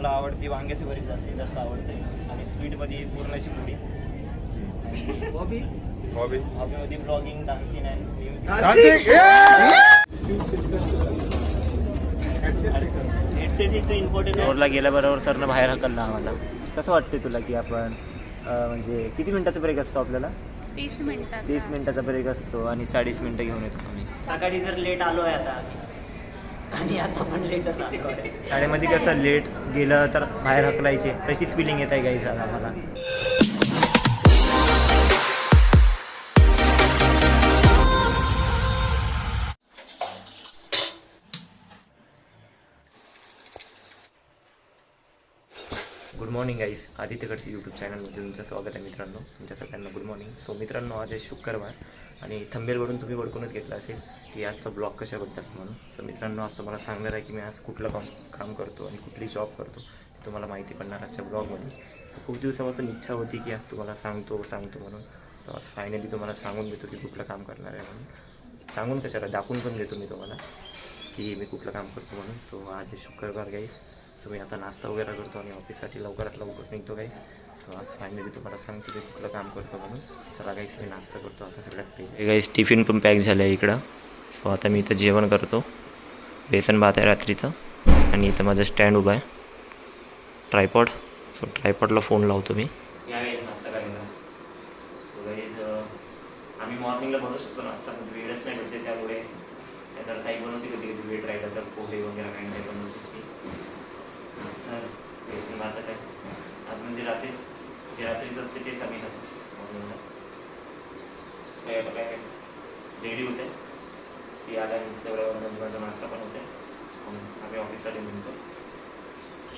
मला आवडते वांग्याची भरीत जास्तीत जास्त आवडते. आणि स्वीटमध्ये पूर्णाची पुडी. आणि हॉबी हॉबी हॉबीमध्ये ब्लॉगिंग डान्सिंग आहे हेडसेट इथं इम्पॉर्टंट फ्लोअरला गेल्याबरोबर सरनं बाहेर हकललं आम्हाला. कसं वाटते तुला की आपण अं, म्हणजे किती मिनिटाचा ब्रेक असतो आपल्याला? तीस तीस मिनिटाचा ब्रेक असतो आणि चाळीस मिनिटं घेऊन येतो आम्ही. सकाळी जर लेट आलो आहे आता आणि आता पण लेटच आलो आहे शाळेमध्ये कसं लेट गेलं तर बाहेर हकलायचे तशीच फिलिंग येत आहे काही आम्हाला. मॉर्निंग गाईस आदित्यकडचे यूट्यूब चॅनलमध्ये तुमचं स्वागत आहे मित्रांनो. तुमच्या सगळ्यांना गुड मॉर्निंग सो मित्रांनो आज आहे शुक्रवार आणि थंबेलवरून तुम्ही ओळखूनच घेतला असेल की आजचा ब्लॉग कशाबद्दल म्हणून. सो मित्रांनो आज तुम्हाला सांगणार आहे की मी आज कुठलं काम काम करतो आणि कुठली जॉब करतो ते तुम्हाला माहिती पडणार आजच्या ब्लॉगमध्ये सो खूप दिवसापासून इच्छा होती की आज तुम्हाला सांगतो सांगतो म्हणून. सो आज फायनली तुम्हाला सांगून देतो की कुठलं काम करणार आहे म्हणून. सांगून कशाला? दाखवून पण देतो मी तुम्हाला की मी कुठलं काम करतो म्हणून. सो आज आहे शुक्रवार गाईस सो मी आता नाश्ता वगैरे करतो आणि ऑफिससाठी लवकरात लवकर निघतो गाईस सो आज फायनली तुम्हाला सांगतो की कुठलं काम करतो म्हणून. चला गाईस मी नाश्ता करतो. आता सगळ्यात गाईस टिफिन पण पॅक झालं आहे इकडं. सो आता मी इथं जेवण करतो. बेसन भात आहे रात्रीचं. आणि इथं माझं स्टँड उभा आहे. ट्रायपॉड सो ट्रायपॉडला फोन लावतो मी. नाश्ता करायला. सो आम्ही मॉर्निंगला बनवू शकतो नाश्ता पण वेळच नाही भेटते त्यामुळे. तर ताई बनवते कधी कधी वेळ राहिला तर पोहे वगैरे काही नाही बनवतेच ती सर बेसन भातच आहे आज म्हणजे रात्रीच जे रात्रीच असते तेच आम्ही खातो काय आता काय रेडी होते. ती आल्यानंतर म्हणजे माझा नाश्ता पण होते. आम्ही ऑफिससाठी निघतो.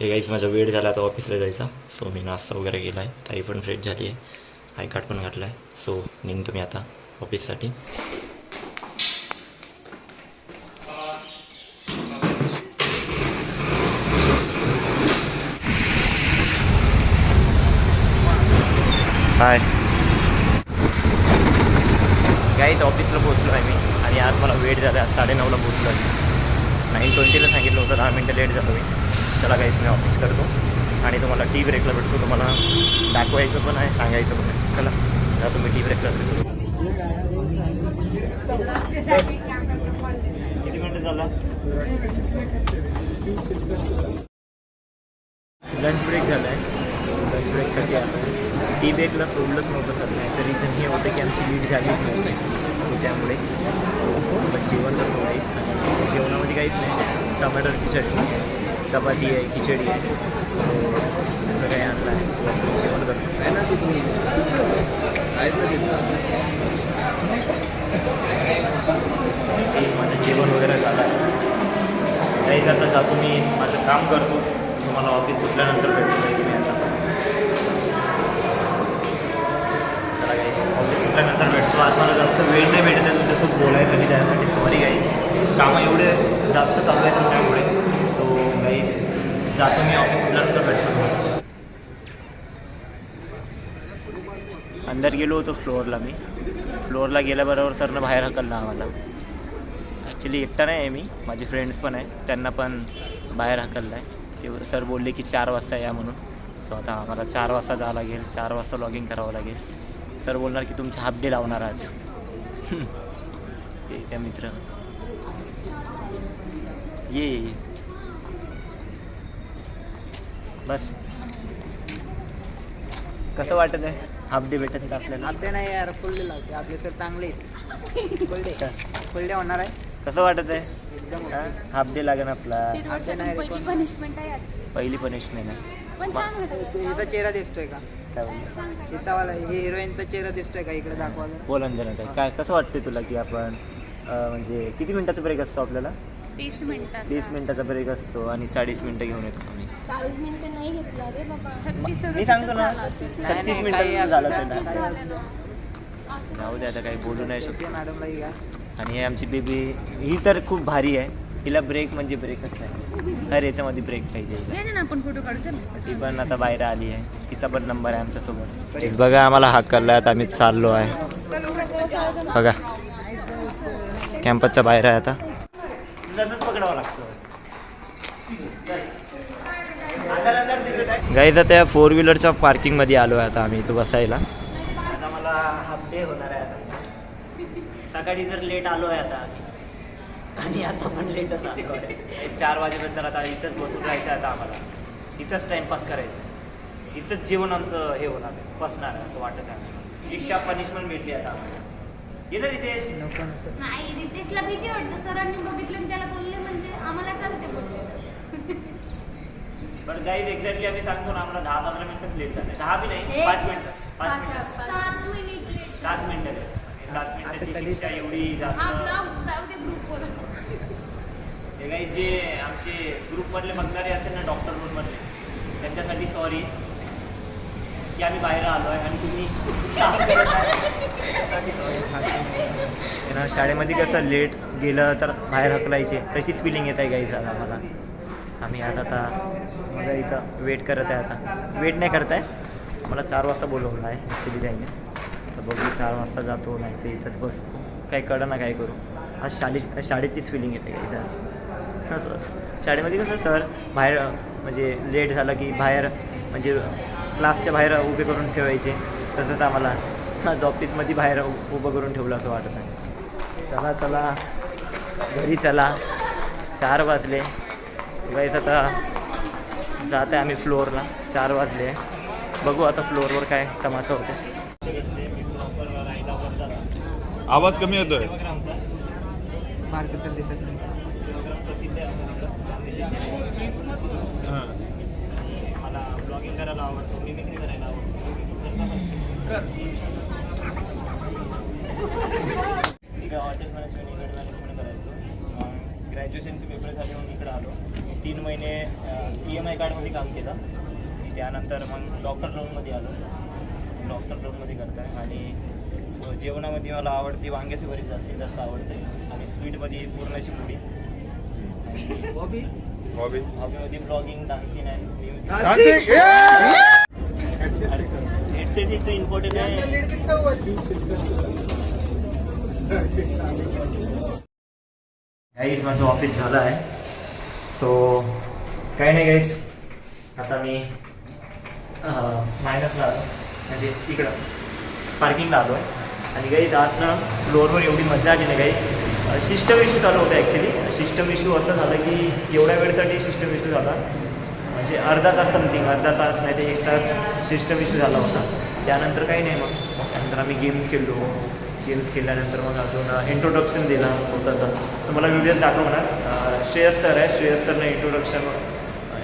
हे काहीच माझा वेळ झाला आता ऑफिसला जायचा. सो मी नाश्ता वगैरे केला आहे ताई पण फ्रेश झाली आहे. आय कार्ड पण घातला आहे सो निघतो मी आता ऑफिससाठी. हाय गाईच ऑफिसला पोहोचलो आहे मी. आणि आज मला वेट झाला आज साडेनऊला पोहोचलो आहे. नाईन ट्वेंटीला सांगितलं होतं दहा मिनटं लेट झालो मी चला काहीच मी ऑफिस करतो. आणि तुम्हाला टी ब्रेकला भेटतो तुम्हाला दाखवायचं पण आहे सांगायचं पण आहे. चला जा तुम्ही टी ब्रेकला भेटतो किती मिनटं झाला? लंच ब्रेक झाला आहे लंच ब्रेकसाठी आलो टी ब्रेकला सोडलंच नव्हतं सर. याचं रिझन हे होतं की आमची लीड झालीच नव्हती. सो त्यामुळे so, जेवण करतो काहीच आणि जेवणामध्ये काहीच नाही. टमाटरची चटणी आहे चपाती आहे खिचडी आहे. सो काही आणलं आहे जेवण करतो. काहीच माझं जेवण वगैरे झालं. आहे काहीच आता जातो मी माझं काम करतो. तुम्हाला ऑफिस सुटल्यानंतर भेटतो. ऑफ़िस सुटल्यानंतर भेटतो आज मला जास्त वेळ नाही भेटत तुमच्यासोबत बोलायसाठी त्यासाठी सॉरी गाईस कामं एवढे जास्त चालू आहे त्यामुळे सो गाईस जातो मी ऑफ़िस सुटल्यानंतर भेटतो अंदर गेलो होतो फ्लोअरला मी फ्लोअरला गेल्याबरोबर सरनं बाहेर हकललं आम्हाला ॲक्च्युली एकटा नाही आहे मी माझे फ्रेंड्स पण आहे त्यांना पण बाहेर हकललं आहे ते सर बोलले की चार वाजता या म्हणून सो आता आम्हाला चार वाजता जावं लागेल चार वाजता लॉगिंग करावं लागेल सर बोलणार की तुमचा हाफ डे लावणार आज. त्या मित्र. ये. बस. कसं वाटत आहे? हाफ डे भेटत आपल्याला. आपले नाही यार फुलडे लावते. आपले सर चांगले आहेत. फुलडे फुलडे होणार आहे. कसं वाटत आहे? एकदम हाफ डे लागेल आपला. दीड वर्षातून पहिली पनिशमेंट आहे आजची. पहिली पनिशमेंट आहे. पण छान वाटत हिचा चेहरा दिसतोय का? काय बोलतो हिचा वाला हे हिरोईनचा चेहरा दिसतोय का इकडे दाखवा जरा. बोल अंजना ताई. काय कसं वाटते तुला की आपण अं, म्हणजे किती मिनिटाचा ब्रेक असतो आपल्याला? तीस तीस मिनिटाचा ब्रेक असतो आणि चाळीस मिनिटं घेऊन येतो आम्ही. चाळीस मिनिटं नाही घेतला. रे बाबा. छत्तीस मी सांगतो ना नाही, छत्तीस काही मिनिटाचं झालं ना. जाऊ दे आता काही बोलू नाही ते शकतो. मॅडमला ही घ्या आणि आमची बेबी ही तर खूप भारी आहे. तिला ब्रेक म्हणजे ब्रेकच नाही. हर याच्यामध्ये ब्रेक पाहिजे हिला. ना आपण फोटो काढू चल. ती पण आता बाहेर आली आहे. तिचा पण नंबर आहे आमच्यासोबत. बघा आम्हाला हाक आता आम्ही चाललो आहे. बघा. कॅम्पसच्या बाहेर आहे आता. पकडावं लागतं. गाईज आता या फोर व्हीलरच्या पार्किंगमध्ये आलो आहे आता आम्ही इथं बसायला. होणार आहे आता. सकाळी जर लेट आलो आहे आता. आणि आता पण लेटच आलो आहे. चार वाजेनंतर आता इथंच बसून राहायचं आहे आता आम्हाला. इथंच टाइमपास करायचं इथंच जेवण आमचं हे होणार आहे. बसणार आहे असं वाटत आहे शिक्षा पनिशमेंट भेटली आता आम्हाला. ये ना रितेश. नाही रितेशला भीती वाटतं. सरांनी बघितलं त्याला बोलले म्हणजे आम्हाला चालते बोलले. बट गाईज एक्झॅक्टली आम्ही सांगतो ना आम्हाला दहा पंधरा मिनिटच लेट झाले. दहा बी नाही पाच मिनिटं पाच पाच- मिनिटं सात मिनिट कधी- शिक्षा एवढी हा हे काही जे आमचे ग्रुपमधले बघणारे असेल ना डॉक्टर रूममधले त्यांच्यासाठी सॉरी की आम्ही बाहेर आलो आहे आणि तुम्ही शाळेमध्ये कसं लेट गेलं तर बाहेर हकलायचे तशीच फिलिंग येत आहे गाईज आज आम्हाला. आम्ही आज आता मला इथं वेट करत आहे आता. वेट नाही करत आहे आम्हाला चार वाजता बोलवलं आहे ॲक्च्युली त्याने. तर बघू चार वाजता जातो नाही तर इथंच बसतो. काही कळं ना काय करू. आज शाळे शाळेचीच फिलिंग येते काही आज. असं शाळेमध्ये कसं सर बाहेर म्हणजे लेट झालं की बाहेर म्हणजे क्लासच्या बाहेर उभे करून ठेवायचे. तसंच आम्हाला. आज ऑफिसमध्ये बाहेर उभं करून ठेवलं असं वाटत आहे. चला चला. घरी चला. चार वाजले. गाईस आता जात आहे आम्ही फ्लोअरला चार वाजले. बघू आता फ्लोअरवर काय तमाशा होते आवाज कमी येतोय मार्क सर दिसत नाही हां. मला ब्लॉगिंग करायला आवडतो मिमिक्री करायला आवडतो हॉटेल मॅनेजमेंट इव्हेंट मॅनेजमेंट करायचो ग्रॅज्युएशनचे पेपर झाले मग इकडं आलो. तीन महिने ई एम आय कार्डमध्ये काम केलं. त्यानंतर मग डॉक्टर लोनमध्ये आलो. डॉक्टर लोनमध्ये करताय. आणि जेवणामध्ये मला आवडते वांग्याची भरीत जास्तीत जास्त आवडते. आणि स्वीटमध्ये पूर्णाची पुडी. आणि हॉबी हॉबीमध्ये ब्लॉगिंग डान्सिंग yeah! हेडसेट इथं इम्पॉर्टंट आहे. गाईस माझं ऑफिस झालं आहे. सो काही नाही गाईस आता मी मायनसला आलो. म्हणजे इकडं. पार्किंगला आलो आहे आणि गाईज आज ना फ्लोअरवर एवढी मजा आली ना गाईज सिस्टम इश्यू चालू होता ॲक्च्युली सिस्टम इश्यू असं झालं की एवढ्या वेळेसाठी सिस्टम इश्यू झाला. म्हणजे अर्धा तास समथिंग अर्धा तास नाही ते एक तास सिस्टम इश्यू झाला होता. त्यानंतर काही नाही मग. त्यानंतर आम्ही गेम्स खेळलो. गेम्स खेळल्यानंतर मग अजून इंट्रोडक्शन दिला स्वतःचा. तर मला व्हिडिओज दाखवणार अं, श्रेयस सर आहे. श्रेयस सरनं इंट्रोडक्शन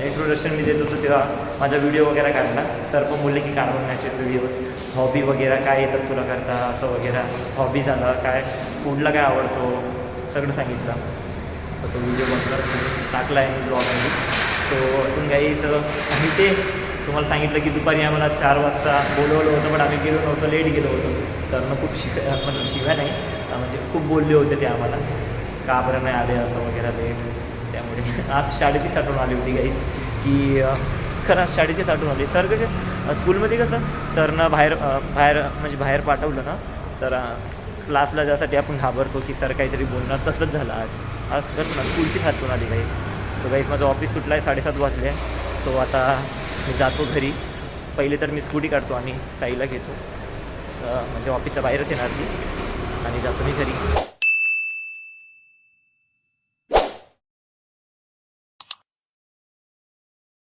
इंट्रोडक्शन मी देत होतो तेव्हा माझा व्हिडिओ वगैरे काढला. सर पण बोलले की काढ बनण्याचे व्हिडिओज हॉबी वगैरे काय येतात तुला करता? असं वगैरे. हॉबी झालं. काय? फूडला काय आवडतो? सगळं सांगितलं. असं तो व्हिडिओ बघला टाकला आहे मी ब्लॉगमध्ये सो अजून काही आणि ते? तुम्हाला सांगितलं की दुपारी आम्हाला चार वाजता बोलवलं होतं पण आम्ही गेलो नव्हतो लेट गेलो होतो. सरनं खूप शिक म्हणजे शिव्या नाही म्हणजे खूप बोलले होते ते आम्हाला. का बरं नाही आले असं वगैरे लेट त्यामुळे आज शाळेची साठवून आली होती गाईस की खरं आज शाळेची साठवण आली. सर कसे स्कूलमध्ये कसं सरनं बाहेर बाहेर म्हणजे बाहेर पाठवलं ना तर क्लासला ज्यासाठी आपण घाबरतो की सर काहीतरी बोलणार. तसंच झालं आज. आज कसं ना स्कूलची साठवून आली गाईस सो गाईस माझं ऑफिस सुटलं आहे साडेसात वाजले. सो आता मी जातो घरी. पहिले तर मी स्कूटी काढतो आणि ताईला घेतो. म्हणजे ऑफिसच्या बाहेरच येणार ती आणि जातो मी घरी.